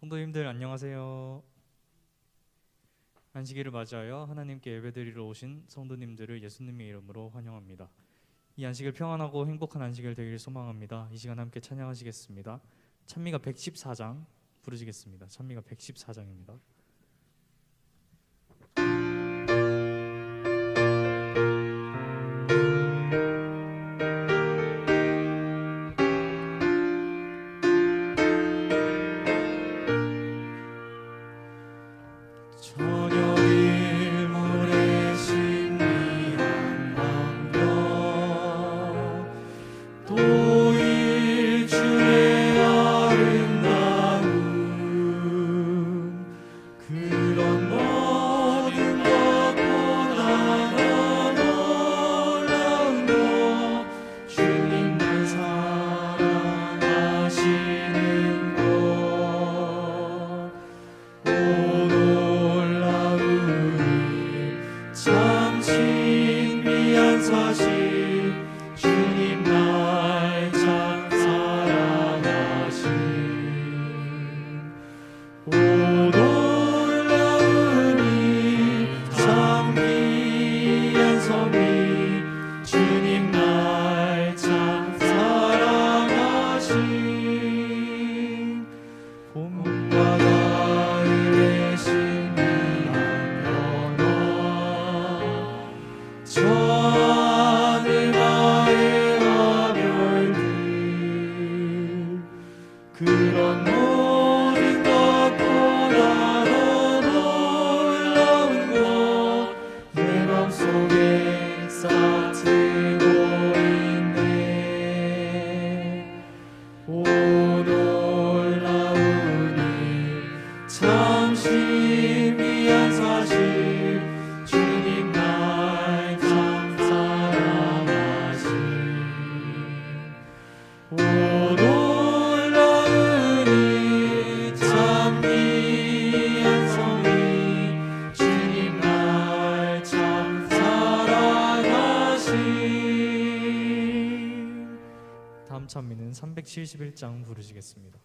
성도님들 안녕하세요. 안식일을 맞이하여 하나님께 예배드리러 오신 성도님들을 예수님의 이름으로 환영합니다. 이 안식일 평안하고 행복한 안식일 되기를 소망합니다. 이 시간 함께 찬양하시겠습니다. 찬미가 114장 부르시겠습니다. 찬미가 114장입니다. 长青碧暗草 다음 찬미는 371장 부르시겠습니다.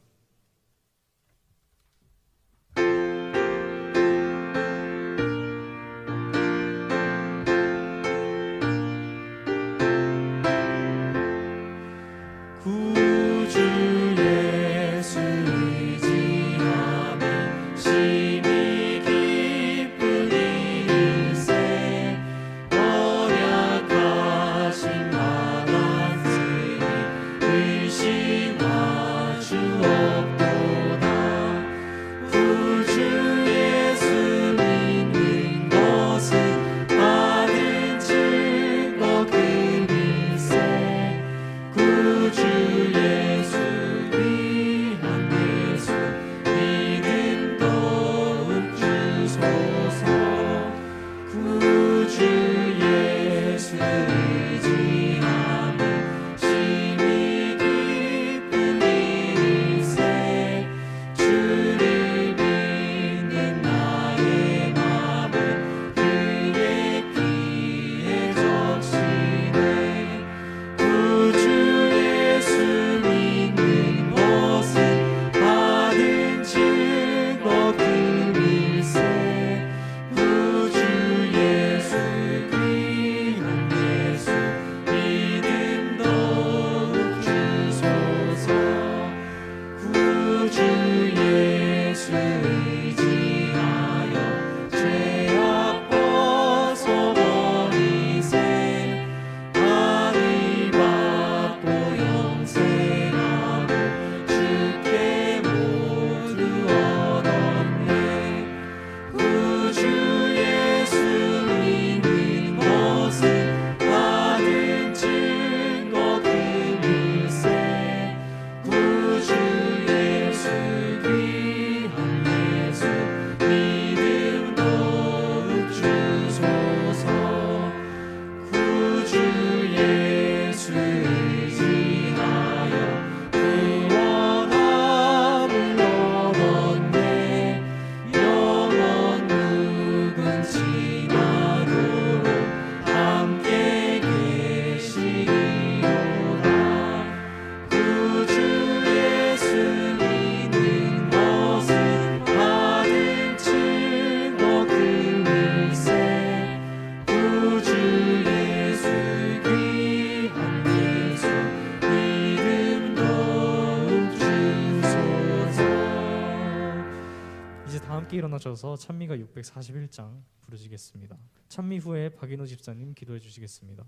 이어져서 찬미가 641장 부르시겠습니다. 찬미 후에 박인호 집사님 기도해 주시겠습니다.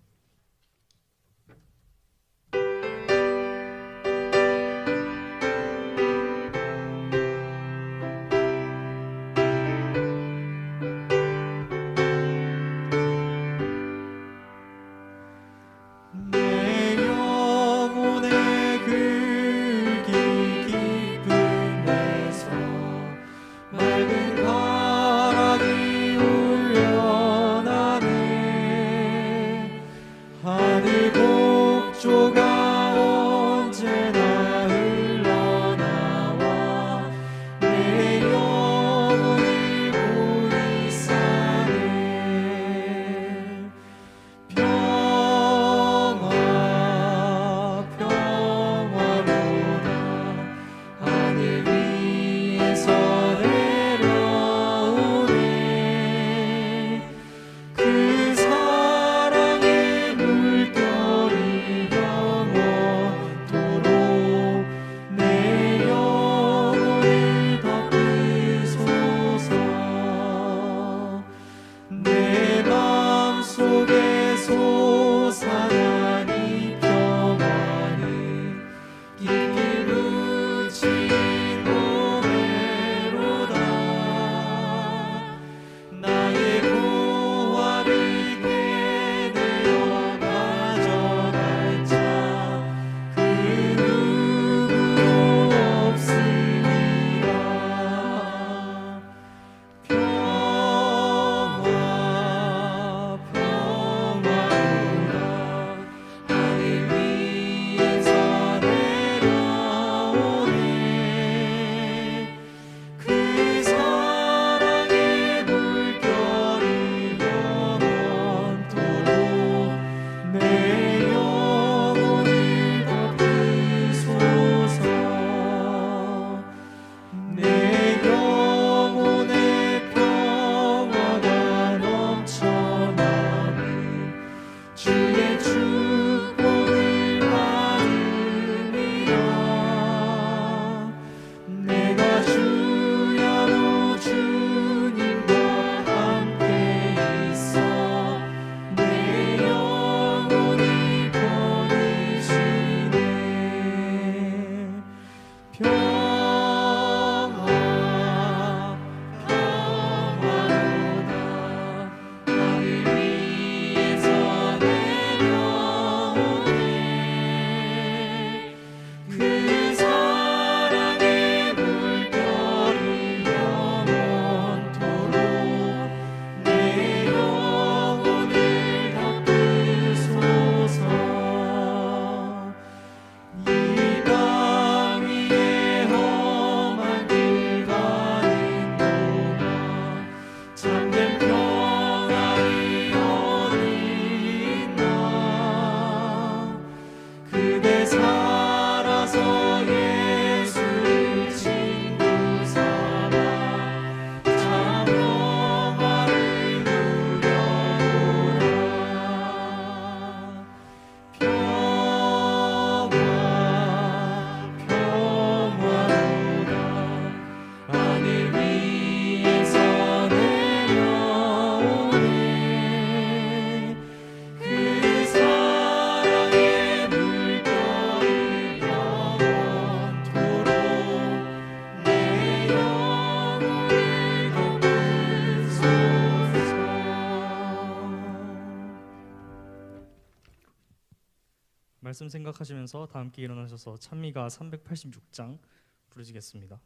조각. 말씀 생각하시면서 다 함께 일어나셔서 찬미가 386장 부르시겠습니다.